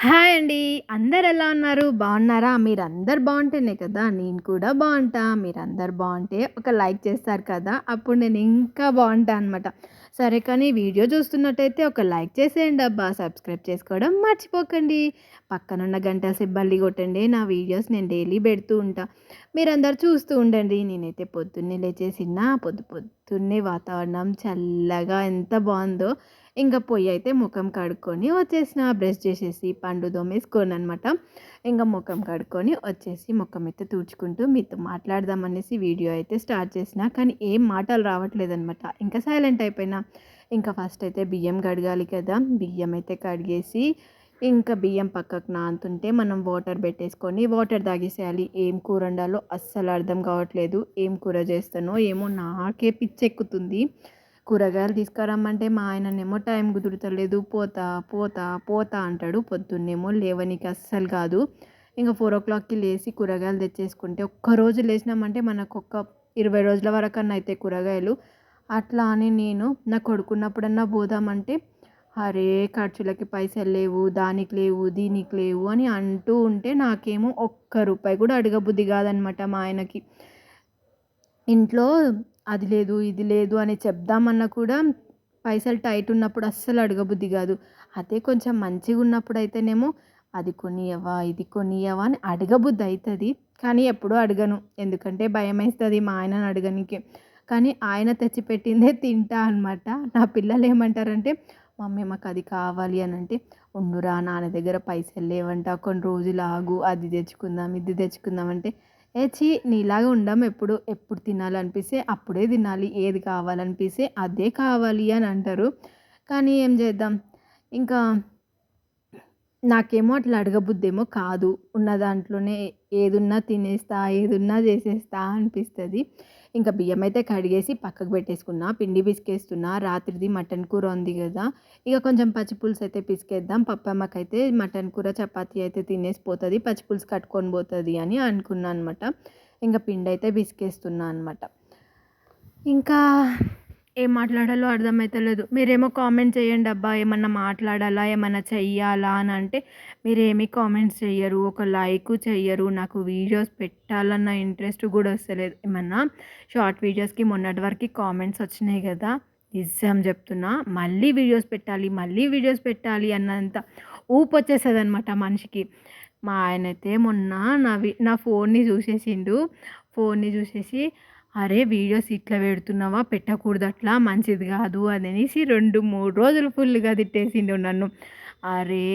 Hi అండి. అందరు ఎలా ఉన్నారు? బాగున్నారా? మీరందరు బాగుంటేనే కదా నేను కూడా బాగుంటా. మీరందరు బాగుంటే ఒక లైక్ చేస్తారు కదా! అప్పుడు నేను ఇంకా బాగుంటా అనమాట. సరే కానీ వీడియో చూస్తున్నట్టయితే ఒక లైక్ చేసేయండి అబ్బా! సబ్స్క్రైబ్ చేసుకోవడం మర్చిపోకండి. పక్కనున్న గంట సిబ్బంది కొట్టండి. నా వీడియోస్ నేను డైలీ పెడుతూ ఉంటా. మీరందరూ చూస్తూ ఉండండి. నేనైతే పొద్దున్నే లేచేసిన పొద్దు పొద్దున్నే వాతావరణం చల్లగా ఎంత బాగుందో ఇంకా పొయ్యి అయితే ముఖం కడుక్కొని వచ్చేసిన బ్రష్ చేసేసి పండు అనమాట ఇంకా ముఖం కడుక్కొని వచ్చేసి ముఖం అయితే తుడుచుకుంటూ మీతో మాట్లాడదామనేసి వీడియో అయితే స్టార్ట్ చేసిన. కానీ ఏం మాటలు రావట్లేదనమాట ఇంకా సైలెంట్ అయిపోయినా. ఇంకా ఫస్ట్ అయితే బియ్యం కడగాలి కదా. బియ్యం అయితే కడిగేసి ఇంకా బియ్యం పక్కకు నానుతుంటే మనం వాటర్ పెట్టేసుకొని వాటర్ తాగేసేయాలి. ఏం కూర వండాలో అస్సలు అర్థం కావట్లేదు. ఏం కూర చేస్తానో ఏమో నాకే పిచ్చెక్కుతుంది. కూరగాయలు తీసుకురమ్మంటే మా ఆయననేమో టైం కుదురుతలేదు. పోతా పోతా పోతా అంటాడు. పొద్దున్నేమో లేవనికి అస్సలు కాదు. ఇంకా ఫోర్ ఓ క్లాక్కి లేచి కూరగాయలు తెచ్చేసుకుంటే ఒక్కరోజు లేచినామంటే మనకు ఒక్క ఇరవై రోజుల వరకన్నా అయితే కూరగాయలు. అట్లా అని నేను నా కొడుకున్నప్పుడన్నా పోదామంటే అరే ఖర్చులకి పైసలు లేవు దానికి లేవు దీనికి లేవు అని అంటూ ఉంటే నాకేమో ఒక్క రూపాయి కూడా అడగబుద్ధి కాదనమాట మా ఆయనకి. ఇంట్లో అది లేదు ఇది లేదు అని చెప్దామన్నా కూడా పైసలు టైట్ ఉన్నప్పుడు అస్సలు అడగబుద్ధి కాదు. అదే కొంచెం మంచిగా ఉన్నప్పుడు అయితేనేమో అది కొనియవా ఇది కొనియవా అని అడగబుద్ధి అవుతుంది కానీ ఎప్పుడూ అడగను. ఎందుకంటే భయం వేస్తుంది మా ఆయనను అడగనికి. కానీ ఆయన తెచ్చిపెట్టిందే తింటా అనమాట. నా పిల్లలు ఏమంటారంటే మమ్మీ మాకు అది కావాలి అని అంటే ఉండురా నాన్న దగ్గర పైసలు లేవంట కొన్ని రోజులు ఆగు అది తెచ్చుకుందాం ఇది తెచ్చుకుందాం అంటే ఏ చీ నీలాగా ఉండం ఎప్పుడు ఎప్పుడు తినాలనిపిస్తే అప్పుడే తినాలి ఏది కావాలనిపిస్తే అదే కావాలి అని అంటారు. కానీ ఏం చేద్దాం? ఇంకా నాకేమో అట్లా అడగబుద్దేమో కాదు ఉన్న దాంట్లోనే ఏదున్నా తినేస్తా ఏదున్నా చేసేస్తా అనిపిస్తుంది. ఇంకా బియ్యం అయితే కడిగేసి పక్కకు పెట్టేసుకున్నా పిండి పిసికేస్తున్నా రాత్రిది మటన్ కూర ఉంది కదా. ఇక కొంచెం పచ్చిపులుసు అయితే పిసికేద్దాం. పప్పమ్మకైతే మటన్ కూర చపాతీ అయితే తినేసి పోతుంది. పచ్చిపులుసు కట్టుకొని పోతుంది అని అనుకున్నాను అనమాట ఇంకా పిండి అయితే పిసికేస్తున్నా అనమాట ఇంకా ఏం మాట్లాడాలో అర్థమవుతలేదు మీరేమో కామెంట్ చేయండి అబ్బా ఏమన్నా మాట్లాడాలా ఏమన్నా చెయ్యాలా అని అంటే మీరేమీ కామెంట్స్ చెయ్యరు ఒక లైక్ చెయ్యరు నాకు వీడియోస్ పెట్టాలన్న ఇంట్రెస్ట్ కూడా వస్తలేదు. ఏమన్నా షార్ట్ వీడియోస్కి మొన్నటి వరకు కామెంట్స్ వచ్చినాయి కదా నిజం చెప్తున్నా మళ్ళీ వీడియోస్ పెట్టాలి మళ్ళీ వీడియోస్ పెట్టాలి అన్నంత ఊపు వచ్చేస్తుంది అనమాట మనిషికి. మా ఆయన అయితే మొన్న నా నా ఫోన్ని చూసేసిండు ఫోన్ని చూసేసి అరే వీడియోస్ ఇట్లా పెడుతున్నావా? పెట్టకూడదు అట్లా మంచిది కాదు అనేసి రెండు మూడు రోజులు ఫుల్గా తిట్టేసిండు నన్ను. అరే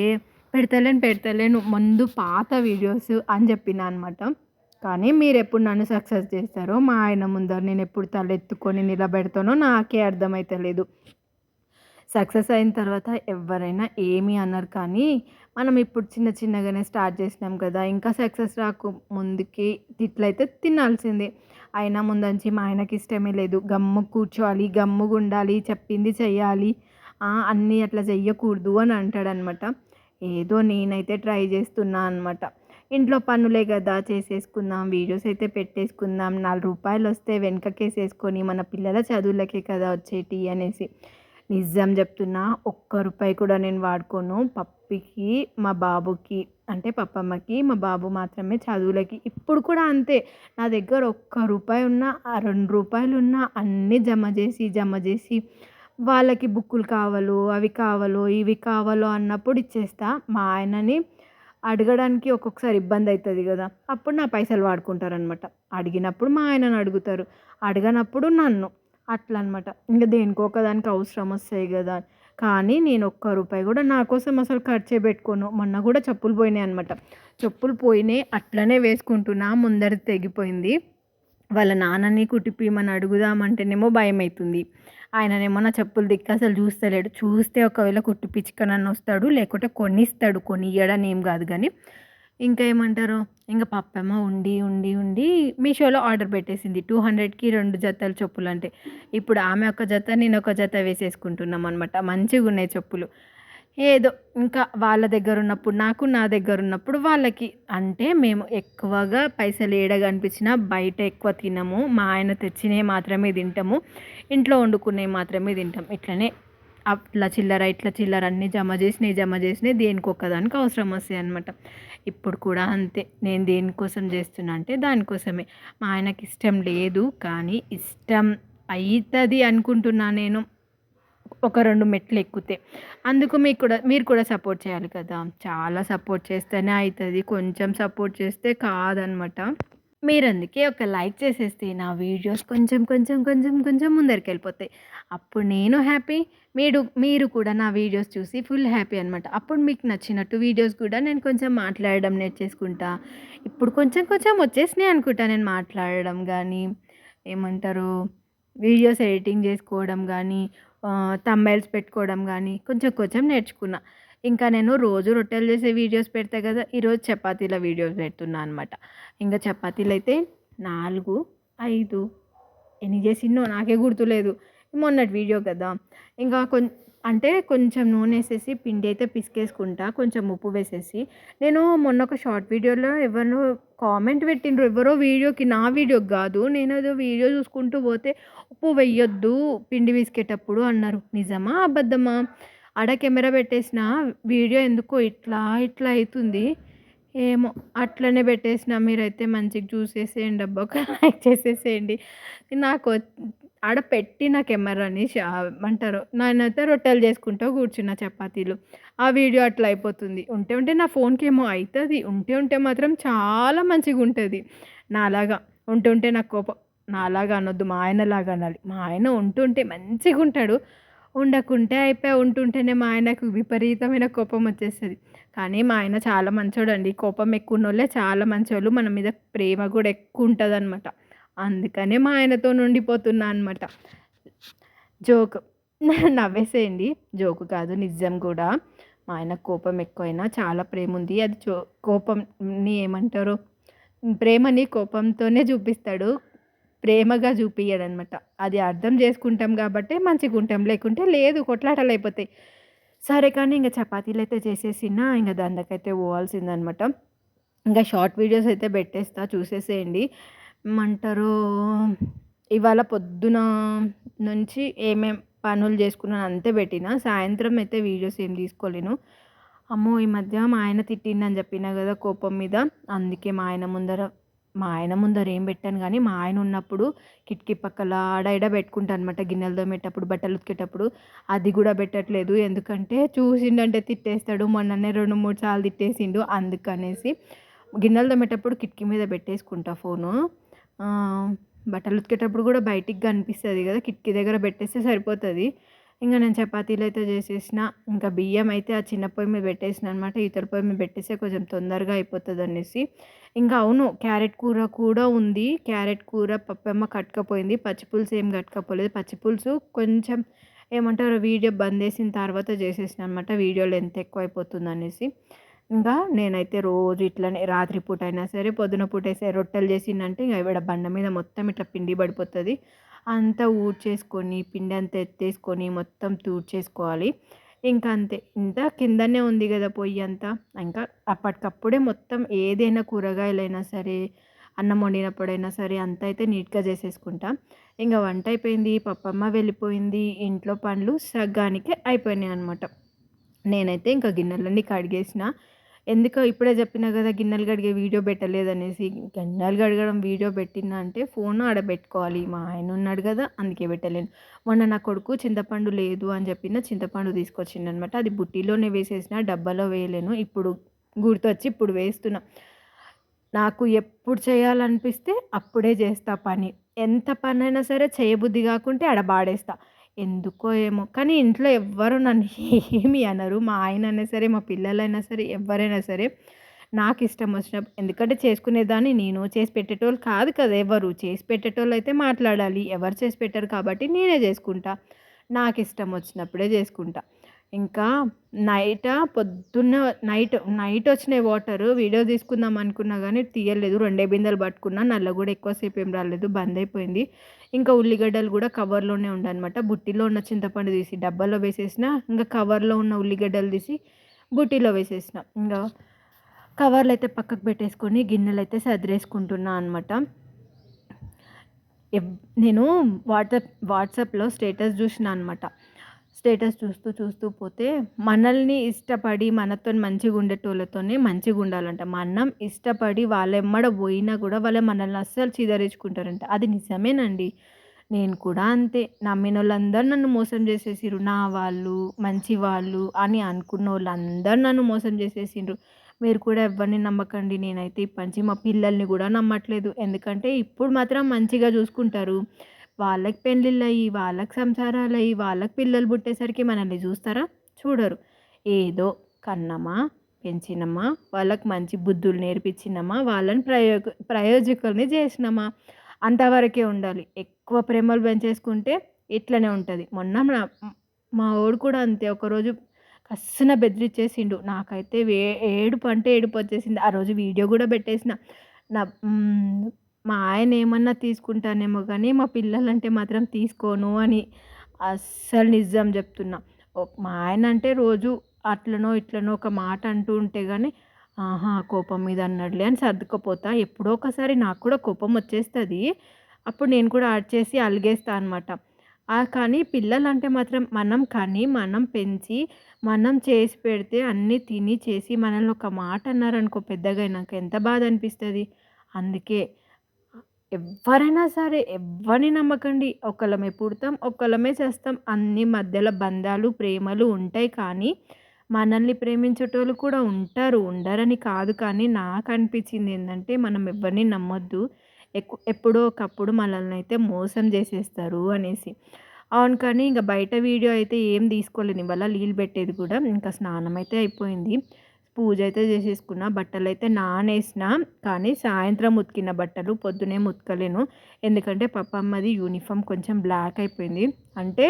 పెడతలేను పెడతలేను ముందు పాత వీడియోస్ అని చెప్పిన అనమాట కానీ మీరు ఎప్పుడు నన్ను సక్సెస్ చేస్తారో మా ఆయన ముందర నేను ఎప్పుడు తలెత్తుకొని నిలబెడతానో నాకే అర్థమవుతలేదు సక్సెస్ అయిన తర్వాత ఎవరైనా ఏమి అన్నారు కానీ మనం ఇప్పుడు చిన్న చిన్నగానే స్టార్ట్ చేసినాం కదా ఇంకా సక్సెస్ రాకు ముందుకి తిట్లయితే తినాల్సిందే. అయినా ముందంచి మా ఆయనకి ఇష్టమే లేదు. గమ్ము కూర్చోవాలి గమ్ముగా ఉండాలి చెప్పింది చెయ్యాలి. అన్నీ అట్లా చెయ్యకూడదు అని అంటాడనమాట. ఏదో నేనైతే ట్రై చేస్తున్నా అనమాట ఇంట్లో పనులే కదా చేసేసుకుందాం వీడియోస్ అయితే పెట్టేసుకుందాం. నాలుగు రూపాయలు వస్తే వెనకకేసేసుకొని మన పిల్లల చదువులకే కదా వచ్చేటి అనేసి. నిజం చెప్తున్నా ఒక్క రూపాయి కూడా నేను వాడుకోను. పప్పికి మా బాబుకి అంటే పప్పమ్మకి మా బాబు మాత్రమే చదువులకి. ఇప్పుడు కూడా అంతే. నా దగ్గర ఒక్క రూపాయి ఉన్నా ఆ రెండు రూపాయలు ఉన్నా అన్నీ జమ చేసి జమ చేసి వాళ్ళకి బుక్కులు కావాలో అవి కావాలో ఇవి కావాలో అన్నప్పుడు ఇచ్చేస్తా. మా ఆయనని అడగడానికి ఒక్కొక్కసారి ఇబ్బంది అవుతుంది కదా. అప్పుడు నా పైసలు వాడుకుంటారనమాట అడిగినప్పుడు మా ఆయనను అడుగుతారు. అడగనప్పుడు నన్ను. అట్లా అనమాట ఇంకా దేనికో ఒకదానికి అవసరం వస్తాయి కదా. కానీ నేను ఒక్క రూపాయి కూడా నా కోసం అసలు ఖర్చే పెట్టుకోను. మొన్న కూడా చెప్పులు పోయినాయి అనమాట చెప్పులు పోయినాయి అట్లనే వేసుకుంటున్నా ముందర తెగిపోయింది. వాళ్ళ నాన్నని కుట్టిపిమని అడుగుదామంటేనేమో భయం అవుతుంది ఆయననేమో నా చెప్పులు దిక్కు అసలు చూస్తలేడు. చూస్తే ఒకవేళ కుట్టిపించుకనని వస్తాడు లేకుంటే కొనిస్తాడు. కొనియడని ఏం కాదు కానీ ఇంకా ఏమంటారు? ఇంకా పప్పేమో ఉండి ఉండి ఉండి మీషోలో ఆర్డర్ పెట్టేసింది. టూ హండ్రెడ్కి రెండు జతలు చెప్పులు అంటే. ఇప్పుడు ఆమె ఒక జత నేను ఒక జత వేసేసుకుంటున్నాం అనమాట మంచిగా ఉన్నాయి చెప్పులు. ఏదో ఇంకా వాళ్ళ దగ్గర ఉన్నప్పుడు నాకు నా దగ్గర ఉన్నప్పుడు వాళ్ళకి అంటే మేము ఎక్కువగా పైసలు ఏడ కనిపించినా బయట ఎక్కువ తినము. మా ఆయన తెచ్చినవి మాత్రమే తింటాము. ఇంట్లో వండుకునేవి మాత్రమే తింటాం. ఇట్లనే అట్లా చిల్లర ఇట్లా చిల్లర అన్నీ జమ చేసినాయి జమ చేసినాయి దేనికి ఒక్కదానికి అవసరం వస్తాయి అనమాట ఇప్పుడు కూడా అంతే. నేను దేనికోసం చేస్తున్నా అంటే దానికోసమే. మా ఆయనకి ఇష్టం లేదు కానీ ఇష్టం అవుతుంది అనుకుంటున్నా నేను. ఒక రెండు మెట్లు ఎక్కితే. అందుకు మీకు కూడా మీరు కూడా సపోర్ట్ చేయాలి కదా. చాలా సపోర్ట్ చేస్తేనే అవుతుంది కొంచెం సపోర్ట్ చేస్తే కాదనమాట మీరు అందుకే ఒక లైక్ చేసేస్తే నా వీడియోస్ కొంచెం కొంచెం కొంచెం కొంచెం ముందరికి వెళ్ళిపోతాయి. అప్పుడు నేను హ్యాపీ మీరు మీరు కూడా నా వీడియోస్ చూసి ఫుల్ హ్యాపీ అనమాట అప్పుడు మీకు నచ్చినట్టు వీడియోస్ కూడా నేను కొంచెం మాట్లాడడం నేర్చేసుకుంటా ఇప్పుడు కొంచెం కొంచెం వచ్చేసినాయి అనుకుంటా నేను మాట్లాడడం కానీ ఏమంటారు వీడియోస్ ఎడిటింగ్ చేసుకోవడం కానీ తంబైల్స్ పెట్టుకోవడం కానీ కొంచెం కొంచెం నేర్చుకున్నా. ఇంకా నేను రోజు రొట్టెలు చేసే వీడియోస్ పెడతా కదా ఈరోజు చపాతీల వీడియోస్ పెడుతున్నా అనమాట ఇంకా చపాతీలు అయితే నాలుగు ఐదు ఎన్ని చేసిందో నాకే గుర్తులేదు. మొన్నటి వీడియో కదా. ఇంకా కొం అంటే కొంచెం నూనె వేసేసి పిండి అయితే పిసికేసుకుంటా కొంచెం ఉప్పు వేసేసి. నేను మొన్న ఒక షార్ట్ వీడియోలో ఎవరో కామెంట్ పెట్టిండ్రు. ఎవరో వీడియోకి నా వీడియోకి కాదు. నేను ఏదో వీడియో చూసుకుంటూ పోతే ఉప్పు వెయ్యొద్దు పిండి పిసికేటప్పుడు అన్నారు. నిజమా అబద్ధమా? ఆడ కెమెరా పెట్టేసిన వీడియో ఎందుకో ఇట్లా ఇట్లా అవుతుంది ఏమో అట్లనే పెట్టేసిన మీరైతే మంచిగా చూసేసేయండి అబ్బా ఒక లైక్ చేసేసేయండి. నాకు ఆడ పెట్టిన కెమెరాని అంటారు నేనైతే రొట్టెలు చేసుకుంటూ కూర్చున్న చపాతీలు. ఆ వీడియో అట్లా అయిపోతుంది. ఉంటే ఉంటే నా ఫోన్కి ఏమో అవుతుంది ఉంటే ఉంటే మాత్రం చాలా మంచిగా ఉంటుంది. నాలాగా ఉంటుంటే నాకు కోపం. నాలాగా అనొద్దు మా ఆయనలాగా అనాలి. మా ఆయన ఉంటుంటే మంచిగా ఉంటాడు. ఉండకుంటే అయిపోయి ఉంటుంటేనే మా ఆయనకు విపరీతమైన కోపం వచ్చేస్తుంది. కానీ మా ఆయన చాలా మంచోడు అండి కోపం ఎక్కువ ఉన్నోళ్ళే చాలా మంచోళ్ళు. మన మీద ప్రేమ కూడా ఎక్కువ ఉంటుంది అనమాట అందుకనే మా ఆయనతో ఉండిపోతున్నా అనమాట జోక్. నవ్వేసేయండి. జోకు కాదు నిజం కూడా. మా ఆయన కోపం ఎక్కువైనా చాలా ప్రేమ ఉంది అది చో కోపంని ఏమంటారు? ప్రేమని కోపంతోనే చూపిస్తాడు. ప్రేమగా చూపించడనమాట అది అర్థం చేసుకుంటాం కాబట్టి మంచిగా ఉంటాం. లేకుంటే లేదు కొట్లాటలు అయిపోతాయి. సరే కానీ ఇంకా చపాతీలు అయితే చేసేసినా ఇంకా దందకైతే పోవాల్సిందనమాట ఇంకా షార్ట్ వీడియోస్ అయితే పెట్టేస్తా చూసేసేయండి. ఏమంటారు ఇవాళ పొద్దున నుంచి ఏమేం పనులు చేసుకున్నాను అంతే పెట్టిన. సాయంత్రం అయితే వీడియోస్ ఏం తీసుకోలేను. అమ్మో ఈ మధ్య మా ఆయన తిట్టిందని చెప్పిన కదా కోపం మీద. అందుకే మా ఆయన ముందర మా ఆయన ముందర ఏం పెట్టాను కానీ మా ఆయన ఉన్నప్పుడు కిటికీ పక్కల ఆడ ఇడ పెట్టుకుంటా అనమాట గిన్నెలు తోమేటప్పుడు బట్టలు ఉతికేటప్పుడు. అది కూడా పెట్టట్లేదు. ఎందుకంటే చూసిండంటే తిట్టేస్తాడు. మొన్ననే రెండు మూడు సార్లు తిట్టేసిండు. అందుకనేసి గిన్నెలు తోమేటప్పుడు కిటికీ మీద పెట్టేసుకుంటా ఫోను. బట్టలు ఉతికేటప్పుడు కూడా బయటికి కనిపిస్తుంది కదా. కిటికీ దగ్గర పెట్టేస్తే సరిపోతుంది. ఇంకా నేను చపాతీలు అయితే చేసేసిన. ఇంకా బియ్యం అయితే ఆ చిన్న పొయ్యి మీద పెట్టేసిన అనమాట ఇతర పొయ్యి మీద పెట్టేస్తే కొంచెం తొందరగా అయిపోతుంది అనేసి ఇంకా అవును క్యారెట్ కూర కూడా ఉంది. క్యారెట్ కూర పప్పమ్మ కట్టుకపోయింది. పచ్చిపులుసు ఏం కట్టుకపోలేదు. పచ్చిపులుసు కొంచెం ఏమంటారు వీడియో బంద్ చేసిన తర్వాత చేసేసిన అనమాట వీడియోలో ఎంత ఎక్కువ అయిపోతుంది అనేసి ఇంకా నేనైతే రోజు ఇట్లనే రాత్రిపూట అయినా సరే పొద్దున పూట వేసే రొట్టెలు చేసిందంటే ఇంకా ఇవిడ బండ మీద మొత్తం ఇట్లా పిండి పడిపోతుంది. అంతా ఊడ్చేసుకొని పిండి అంతా ఎత్తేసుకొని మొత్తం తూడ్చేసుకోవాలి. ఇంకా అంతే. ఇంత కిందనే ఉంది కదా పొయ్యి అంతా. ఇంకా అప్పటికప్పుడే మొత్తం ఏదైనా కూరగాయలైనా సరే అన్నం వండినప్పుడైనా సరే అంత అయితే నీట్గా చేసేసుకుంటా. ఇంకా వంట అయిపోయింది పప్పమ్మ వెళ్ళిపోయింది ఇంట్లో పనులు సగ్గానికి అయిపోయినాయి అనమాట నేనైతే ఇంకా గిన్నెలన్నీ కడిగేసిన. ఎందుకో ఇప్పుడే చెప్పిన కదా గిన్నెలు కడిగే వీడియో పెట్టలేదనేసి. గిన్నెలు కడగడం వీడియో పెట్టినా అంటే ఫోన్ ఆడ పెట్టుకోవాలి. మా ఆయన ఉన్నాడు కదా అందుకే పెట్టలేను. మొన్న నా కొడుకు చింతపండు లేదు అని చెప్పిన చింతపండు తీసుకొచ్చిండు అనమాట అది బుట్టిలోనే వేసేసిన డబ్బాలో వేయలేను. ఇప్పుడు గుర్తొచ్చి ఇప్పుడు వేస్తున్నా. నాకు ఎప్పుడు చేయాలనిపిస్తే అప్పుడే చేస్తా పని. ఎంత పని అయినా సరే చేయబుద్ధి కాకుంటే ఆడ బాడేస్తా ఎందుకో ఏమో. కానీ ఇంట్లో ఎవ్వరు నన్ను ఏమి అనరు. మా ఆయన అయినా సరే మా పిల్లలైనా సరే ఎవరైనా సరే నాకు ఇష్టం వచ్చినప్పుడు ఎందుకంటే చేసుకునేదాన్ని నేను. చేసి పెట్టేటోళ్ళు కాదు కదా ఎవరు. చేసి పెట్టేటోళ్ళు అయితే మాట్లాడాలి. ఎవరు చేసి పెట్టారు కాబట్టి నేనే చేసుకుంటా. నాకు ఇష్టం వచ్చినప్పుడే చేసుకుంటా. ఇంకా నైట్ పొద్దున్న నైట్ నైట్ వచ్చినాయి వాటర్. వీడియో తీసుకుందాం అనుకున్నా కానీ తీయలేదు. రెండే బిందెలు పట్టుకున్నా నల్ల కూడా ఎక్కువసేపు ఏం రాలేదు. బంద్ అయిపోయింది. ఇంకా ఉల్లిగడ్డలు కూడా కవర్లోనే ఉండనమాట బుట్టిలో ఉన్న చింతపండు తీసి డబ్బాలో వేసేసిన ఇంకా కవర్లో ఉన్న ఉల్లిగడ్డలు తీసి బుట్టిలో వేసేసిన. ఇంకా కవర్లు అయితే పక్కకు పెట్టేసుకొని గిన్నెలు అయితే సదిరేసుకుంటున్నా అనమాట నేను వాట్సాప్ వాట్సాప్లో స్టేటస్ చూసిన అనమాట స్టేటస్ చూస్తూ చూస్తూ పోతే మనల్ని ఇష్టపడి మనతో మంచిగా ఉండేటోళ్ళతోనే మంచిగా ఉండాలంట. మనం ఇష్టపడి వాళ్ళ ఎమ్మడ పోయినా కూడా వాళ్ళు మనల్ని అస్సలు చిదరించుకుంటారంట. అది నిజమేనండి. నేను కూడా అంతే. నమ్మిన వాళ్ళందరూ నన్ను మోసం చేసేసిరు నా వాళ్ళు మంచి వాళ్ళు అని అనుకున్న వాళ్ళందరూ నన్ను మోసం చేసేసిండ్రు మీరు కూడా ఎవరిని నమ్మకండి. నేనైతే ఇప్పటి నుంచి మా పిల్లల్ని కూడా నమ్మట్లేదు. ఎందుకంటే ఇప్పుడు మాత్రం మంచిగా చూసుకుంటారు. వాళ్ళకి పెళ్ళిళ్ళు అయ్యి వాళ్ళకి సంసారాలు అయ్యి వాళ్ళకి పిల్లలు పుట్టేసరికి మనల్ని చూస్తారా? చూడరు. ఏదో కన్నమా పెంచినమా వాళ్ళకి మంచి బుద్ధులు నేర్పించినమా వాళ్ళని ప్రయోజ ప్రయోజకుల్ని చేసినామా? అంతవరకే ఉండాలి. ఎక్కువ ప్రేమలు పెంచేసుకుంటే ఇట్లనే ఉంటుంది. మొన్న మా ఓడు కూడా అంతే. ఒకరోజు కస్సన బెదిరిచ్చేసిండు. నాకైతే వే ఏడుపు అంటే ఏడుపు వచ్చేసింది. ఆ రోజు వీడియో కూడా పెట్టేసిన. నా మా ఆయన ఏమన్నా తీసుకుంటానేమో కానీ మా పిల్లలంటే మాత్రం తీసుకోను అని అస్సలు నిజం చెప్తున్నా. మా ఆయన అంటే రోజు అట్లనో ఇట్లనో ఒక మాట అంటూ ఉంటే కానీ ఆహా కోపం మీద అన్నాడులే అని సర్దుకుపోతా. ఎప్పుడో ఒకసారి నాకు కూడా కోపం వచ్చేస్తుంది. అప్పుడు నేను కూడా యాడ్ చేసి అలిగేస్తా అనమాట కానీ పిల్లలు అంటే మాత్రం మనం కానీ మనం పెంచి మనం చేసి పెడితే అన్నీ తిని చేసి మనల్ని ఒక మాట అన్నారనుకో పెద్దగా నాకు ఎంత బాధ అనిపిస్తుంది. అందుకే ఎవరైనా సరే ఎవరిని నమ్మకండి. ఒకళ్ళమే పుడతాం ఒకళ్ళమే చేస్తాం. అన్ని మధ్యలో బంధాలు ప్రేమలు ఉంటాయి కానీ మనల్ని ప్రేమించేటోళ్ళు కూడా ఉంటారు ఉండరని కాదు. కానీ నాకు అనిపించింది ఏంటంటే మనం ఎవరిని నమ్మొద్దు. ఎక్కు ఎప్పుడో ఒకప్పుడు మనల్ని అయితే మోసం చేసేస్తారు అనేసి. అవును కానీ ఇంకా బయట వీడియో అయితే ఏం తీసుకోలేదు. ఇవాళ నీళ్ళు పెట్టేది కూడా ఇంకా స్నానం అయితే అయిపోయింది. పూజ అయితే చేసేసుకున్న బట్టలు అయితే నానేసిన కానీ సాయంత్రం ఉతికిన బట్టలు పొద్దునే ఉతకలేను ఎందుకంటే పప్పమ్మది యూనిఫామ్ కొంచెం బ్లాక్ అయిపోయింది. అంటే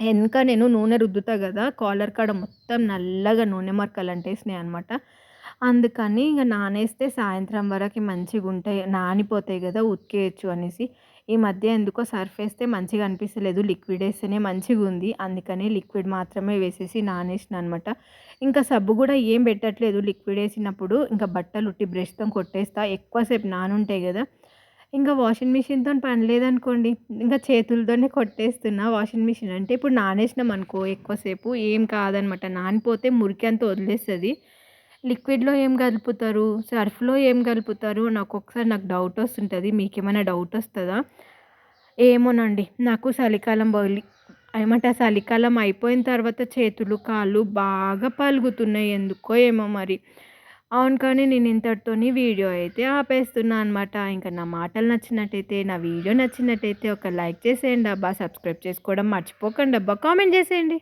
వెనక నేను నూనె రుద్దుతా కదా కాలర్ కాడ మొత్తం నల్లగా నూనె మరకలు అంటేసినాయి అనమాట అందుకని ఇంకా నానేస్తే సాయంత్రం వరకు మంచిగా ఉంటాయి నానిపోతాయి కదా ఉతికేయచ్చు అనేసి. ఈ మధ్య ఎందుకో సర్ఫ్ వేస్తే మంచిగా అనిపిస్తలేదు లిక్విడ్ వేస్తేనే మంచిగా ఉంది అందుకని లిక్విడ్ మాత్రమే వేసేసి నానేసిన అనమాట ఇంకా సబ్బు కూడా ఏం పెట్టట్లేదు లిక్విడ్ వేసినప్పుడు ఇంకా బట్టలు ఉట్టి బ్రష్తో కొట్టేస్తా. ఎక్కువసేపు నానుంటాయి కదా. ఇంకా వాషింగ్ మిషన్తో పని లేదనుకోండి. ఇంకా చేతులతోనే కొట్టేస్తున్నా వాషింగ్ మిషన్. అంటే ఇప్పుడు నానేసినాం అనుకో ఎక్కువసేపు. ఏం కాదనమాట. నానిపోతే మురికి అంతా వదిలేస్తుంది. లిక్విడ్లో ఏం కలుపుతారు? సర్ఫ్లో ఏం కలుపుతారు? నాకు ఒకసారి నాకు డౌట్ వస్తుంటుంది. మీకు ఏమైనా డౌట్ వస్తుందా? ఏమోనండి. నాకు చలికాలం బౌలి ఏమంట చలికాలం అయిపోయిన తర్వాత చేతులు కాళ్ళు బాగా పలుగుతున్నాయి. ఎందుకో ఏమో మరి. అవును కానీ నేను ఇంతటితోని వీడియో అయితే ఆపేస్తున్నా అనమాట ఇంకా నా మాటలు నచ్చినట్టయితే నా వీడియో నచ్చినట్టయితే ఒక లైక్ చేసేయండి అబ్బా. సబ్స్క్రైబ్ చేసుకోవడం మర్చిపోకండి అబ్బా. కామెంట్ చేసేయండి.